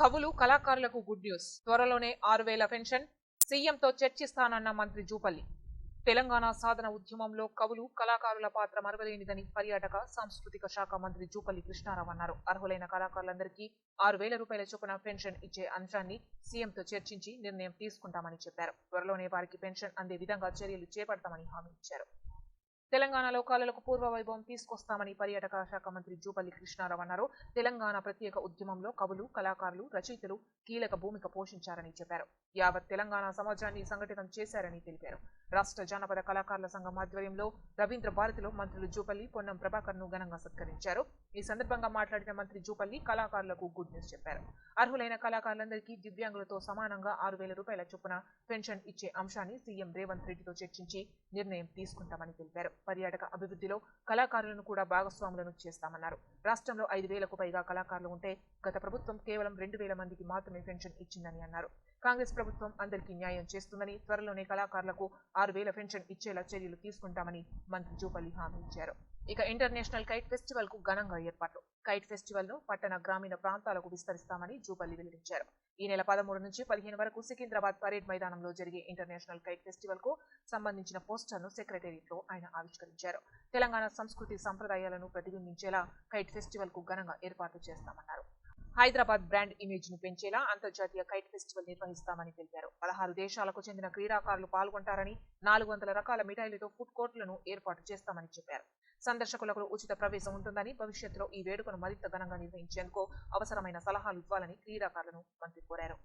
కవులు కళాకారులకు good news త్వరలోనే ఆరు వేల పెన్షన్. సీఎంతో చర్చిస్తానన్న మంత్రి జూపల్లి. తెలంగాణ సాధన ఉద్యమంలో కవులు కళాకారుల పాత్ర మరవలేనిదని పర్యాటక సాంస్కృతిక శాఖ మంత్రి జూపల్లి కృష్ణారావు అన్నారు. అర్హులైన కళాకారులందరికీ ఆరు వేల రూపాయల చొప్పున పెన్షన్ ఇచ్చే అంశాన్ని సీఎంతో చర్చించి నిర్ణయం తీసుకుంటామని చెప్పారు. త్వరలోనే వారికి పెన్షన్ అందే విధంగా చర్యలు చేపడతామని హామీ ఇచ్చారు. తెలంగాణలో కళలకు పూర్వ వైభవం తీసుకొస్తామని పర్యాటక శాఖ మంత్రి జూపల్లి కృష్ణారావు అన్నారు. తెలంగాణ ప్రత్యేక ఉద్యమంలో కవులు కళాకారులు రచయితలు కీలక భూమిక పోషించారని చెప్పారు. యావత్ తెలంగాణ సమాజాన్ని సంఘటితం చేశారని తెలిపారు. రాష్ట్ర జానపద కళాకారుల సంఘం ఆధ్వర్యంలో రవీంద్ర భారతిలో మంత్రులు జూపల్లి పొన్నం ప్రభాకర్ను ఘనంగా సత్కరించారు. ఈ సందర్భంగా మాట్లాడిన మంత్రి జూపల్లి కళాకారులకు గుడ్ న్యూస్ చెప్పారు. అర్హులైన కళాకారులందరికీ దివ్యాంగులతో సమానంగా ఆరు వేల రూపాయల చొప్పున పెన్షన్ ఇచ్చే అంశాన్ని సీఎం రేవంత్ రెడ్డితో చర్చించి నిర్ణయం తీసుకుంటామని తెలిపారు. పర్యాటక అభివృద్ధిలో కళాకారులను కూడా భాగస్వాములను చేస్తామన్నారు. రాష్ట్రంలో ఐదు వేలకు పైగా కళాకారులు ఉంటే గత ప్రభుత్వం కేవలం రెండు వేల మందికి మాత్రమే పెన్షన్ ఇచ్చిందని అన్నారు. కాంగ్రెస్ ప్రభుత్వం అందరికీ న్యాయం చేస్తుందని త్వరలోనే కళాకారులకు ఆరు వేల పెన్షన్ ఇచ్చేలా చర్యలు తీసుకుంటామని మంత్రి జూపల్లి హామీ ఇచ్చారు. ఇక ఇంటర్నేషనల్ కైట్ ఫెస్టివల్కు ఘనంగా ఏర్పాట్లు. కైట్ ఫెస్టివల్ను పట్టణ గ్రామీణ ప్రాంతాలకు విస్తరిస్తామని జూపల్లి వెల్లడించారు. ఈ నెల పదమూడు నుంచి పదిహేను వరకు సికింద్రాబాద్ పరేడ్ మైదానంలో జరిగే ఇంటర్నేషనల్ కైట్ ఫెస్టివల్కు సంబంధించిన పోస్టర్ను సెక్రటేరియట్లో ఆయన ఆవిష్కరించారు. తెలంగాణ సంస్కృతి సంప్రదాయాలను ప్రతిబింబించేలా కైట్ ఫెస్టివల్కు ఘనంగా ఏర్పాట్లు చేస్తామన్నారు. హైదరాబాద్ బ్రాండ్ ఇమేజ్ను పెంచేలా అంతర్జాతీయ కైట్ ఫెస్టివల్ నిర్వహిస్తామని తెలిపారు. పదహారు దేశాలకు చెందిన క్రీడాకారులు పాల్గొంటారని నాలుగు వందల రకాల మిఠాయిలతో ఫుడ్ కోర్టులను ఏర్పాటు చేస్తామని చెప్పారు. సందర్శకులకు ఉచిత ప్రవేశం ఉంటుందని భవిష్యత్తులో ఈ వేడుకను మరింత ఘనంగా నిర్వహించేందుకు అవసరమైన సలహాలు ఇవ్వాలని క్రీడాకారులను మంత్రి కోరారు.